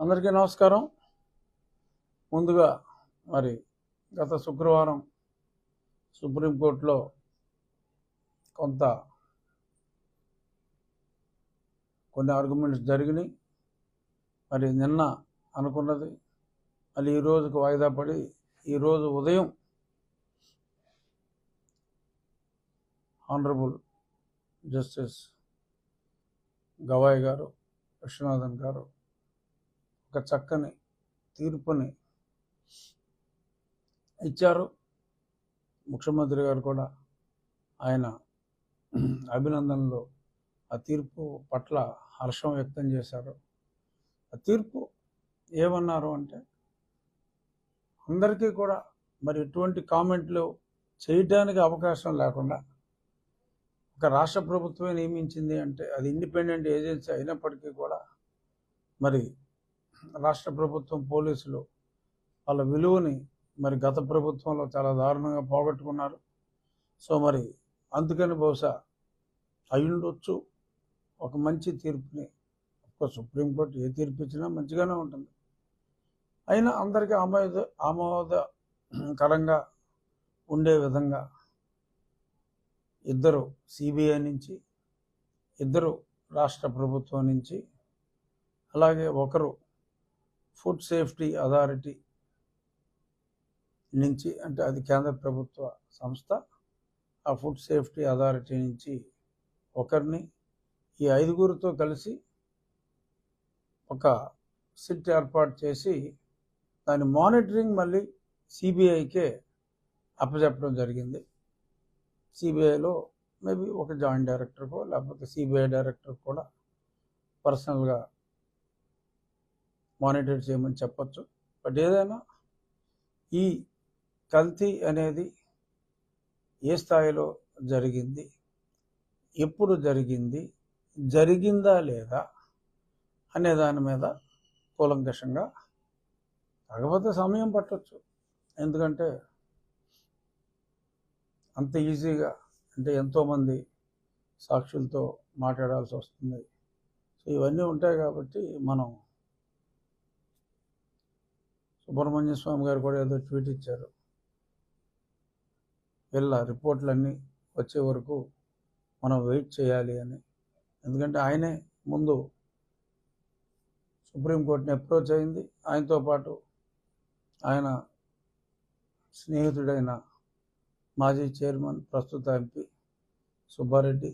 అందరికీ నమస్కారం. ముందుగా మరి గత శుక్రవారం సుప్రీంకోర్టులో కొంత కొన్ని ఆర్గ్యుమెంట్స్ జరిగినాయి. మరి నిన్న అనుకున్నది. మళ్ళీ ఈ వాయిదా పడి ఈరోజు ఉదయం ఆనరబుల్ జస్టిస్ గవాయ్ గారు విశ్వనాథన్ గారు ఒక చక్కని తీర్పుని ఇచ్చారు. ముఖ్యమంత్రి గారు కూడా ఆయన అభినందనలు. ఆ తీర్పు పట్ల హర్షం వ్యక్తం చేశారు. ఆ తీర్పు ఏమన్నారు అంటే అందరికీ కూడా మరి ఎటువంటి కామెంట్లు చేయటానికి అవకాశం లేకుండా ఒక రాష్ట్ర ప్రభుత్వమే నియమించింది అంటే అది ఇండిపెండెంట్ ఏజెన్సీ అయినప్పటికీ కూడా మరి రాష్ట్ర ప్రభుత్వం పోలీసులు వాళ్ళ విలువని మరి గత ప్రభుత్వంలో చాలా దారుణంగా పోగొట్టుకున్నారు. సో మరి అందుకని బహుశా అయ్యుండొచ్చు. ఒక మంచి తీర్పుని ఒక సుప్రీంకోర్టు ఏ తీర్పు ఇచ్చినా మంచిగానే ఉంటుంది. అయినా అందరికీ ఆమోద ఆమోదకరంగా ఉండే విధంగా ఇద్దరు సిబిఐ నుంచి ఇద్దరు రాష్ట్ర ప్రభుత్వం నుంచి అలాగే ఒకరు ఫుడ్ సేఫ్టీ అథారిటీ నుంచి అంటే అది కేంద్ర ప్రభుత్వ సంస్థ ఆ ఫుడ్ సేఫ్టీ అథారిటీ నుంచి ఒకరిని ఈ ఐదుగురితో కలిసి ఒక సిట్ ఏర్పాటు చేసి దాని మానిటరింగ్ మళ్ళీ సిబిఐకే అప్పచెప్పడం జరిగింది. సిబిఐలో మేబీ ఒక జాయింట్ డైరెక్టర్కో లేకపోతే సిబిఐ డైరెక్టర్ కూడా పర్సనల్గా మానిటర్ చేయమని చెప్పచ్చు. బట్ ఏదైనా ఈ కల్తీ అనేది ఏ స్థాయిలో జరిగింది ఎప్పుడు జరిగింది జరిగిందా లేదా అనే దాని మీద కూలంకషంగా కాకపోతే సమయం పట్టవచ్చు ఎందుకంటే అంత ఈజీగా అంటే ఎంతోమంది సాక్షులతో మాట్లాడాల్సి వస్తుంది. సో ఇవన్నీ ఉంటాయి కాబట్టి మనం సుబ్రహ్మణ్య స్వామి గారు కూడా ఏదో ట్వీట్ ఇచ్చారు. వీళ్ళ రిపోర్ట్లన్నీ వచ్చే వరకు మనం వెయిట్ చేయాలి అని. ఎందుకంటే ఆయనే ముందు సుప్రీంకోర్టుని అప్రోచ్ అయింది. ఆయనతో పాటు ఆయన స్నేహితుడైన మాజీ చైర్మన్ ప్రస్తుత ఎంపీ సుబ్బారెడ్డి.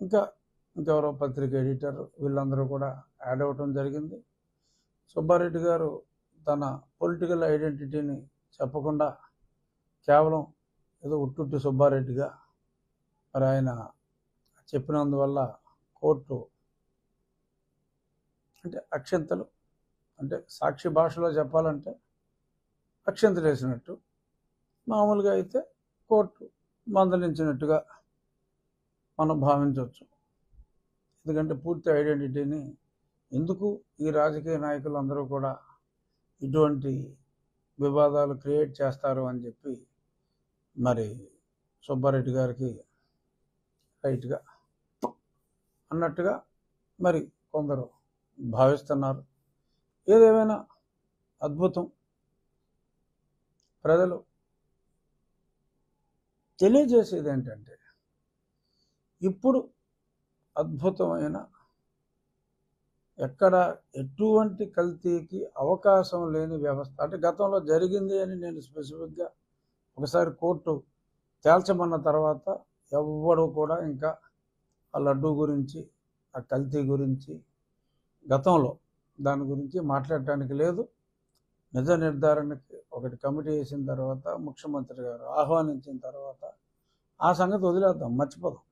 ఇంకా ఇంకెవరో పత్రిక ఎడిటర్ వీళ్ళందరూ కూడా యాడ్ అవ్వటం జరిగింది. సుబ్బారెడ్డి గారు తన పొలిటికల్ ఐడెంటిటీని చెప్పకుండా కేవలం ఏదో ఉట్టుట్టి సుబ్బారెడ్డిగా మరి ఆయన చెప్పినందువల్ల కోర్టు అంటే అక్షంతలు అంటే సాక్షి భాషలో చెప్పాలంటే అక్షంతలు వేసినట్టు మామూలుగా అయితే కోర్టు మందలించినట్టుగా మనం భావించవచ్చు. ఎందుకంటే పూర్తి ఐడెంటిటీని ఎందుకు ఈ రాజకీయ నాయకులు అందరూ కూడా ఇటువంటి వివాదాలు క్రియేట్ చేస్తారు అని చెప్పి మరి సుబ్బారెడ్డి గారికి రైట్గా అన్నట్టుగా మరి కొందరు భావిస్తున్నారు. ఏదేమైనా అద్భుతం. ప్రజలు తెలియజేసేది ఏంటంటే ఇప్పుడు అద్భుతమైన ఎక్కడ ఎటువంటి కల్తీకి అవకాశం లేని వ్యవస్థ అంటే గతంలో జరిగింది అని నేను స్పెసిఫిక్గా ఒకసారి కోర్టు తేల్చమన్న తర్వాత ఎవ్వడు కూడా ఇంకా ఆ లడ్డు గురించి ఆ కల్తీ గురించి గతంలో దాని గురించి మాట్లాడటానికి లేదు. నిజ నిర్ధారణకి ఒకటి కమిటీ వేసిన తర్వాత ముఖ్యమంత్రి గారు ఆహ్వానించిన తర్వాత ఆ సంగతి వదిలేద్దాం మర్చిపోదాం.